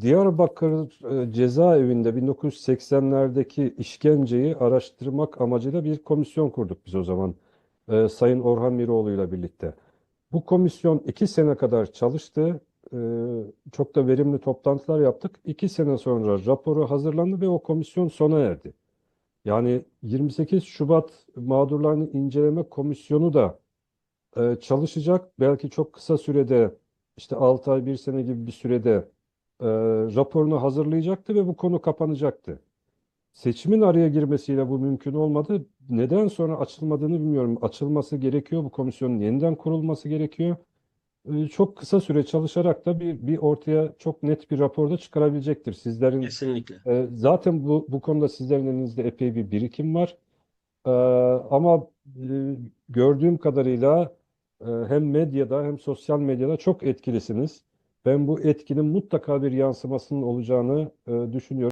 Diyarbakır e, cezaevinde 1980'lerdeki işkenceyi araştırmak amacıyla bir komisyon kurduk biz o zaman. E, Sayın Orhan Miroğlu ile birlikte. Bu komisyon iki sene kadar çalıştı. E, çok da verimli toplantılar yaptık. İki sene sonra raporu hazırlandı ve o komisyon sona erdi. Yani 28 Şubat mağdurlarını inceleme komisyonu da çalışacak. Belki çok kısa sürede işte 6 ay, 1 sene gibi bir sürede e, raporunu hazırlayacaktı ve bu konu kapanacaktı. Seçimin araya girmesiyle bu mümkün olmadı. Neden sonra açılmadığını bilmiyorum. Açılması gerekiyor. Bu komisyonun yeniden kurulması gerekiyor. E, çok kısa süre çalışarak da bir, bir ortaya çok net bir raporda çıkarabilecektir. Sizlerin Kesinlikle. e, zaten bu, bu konuda sizlerin elinizde epey bir birikim var. E, ama e, gördüğüm kadarıyla e, hem medyada hem sosyal medyada çok etkilisiniz. Ben bu etkinin mutlaka bir yansımasının olacağını e, düşünüyorum.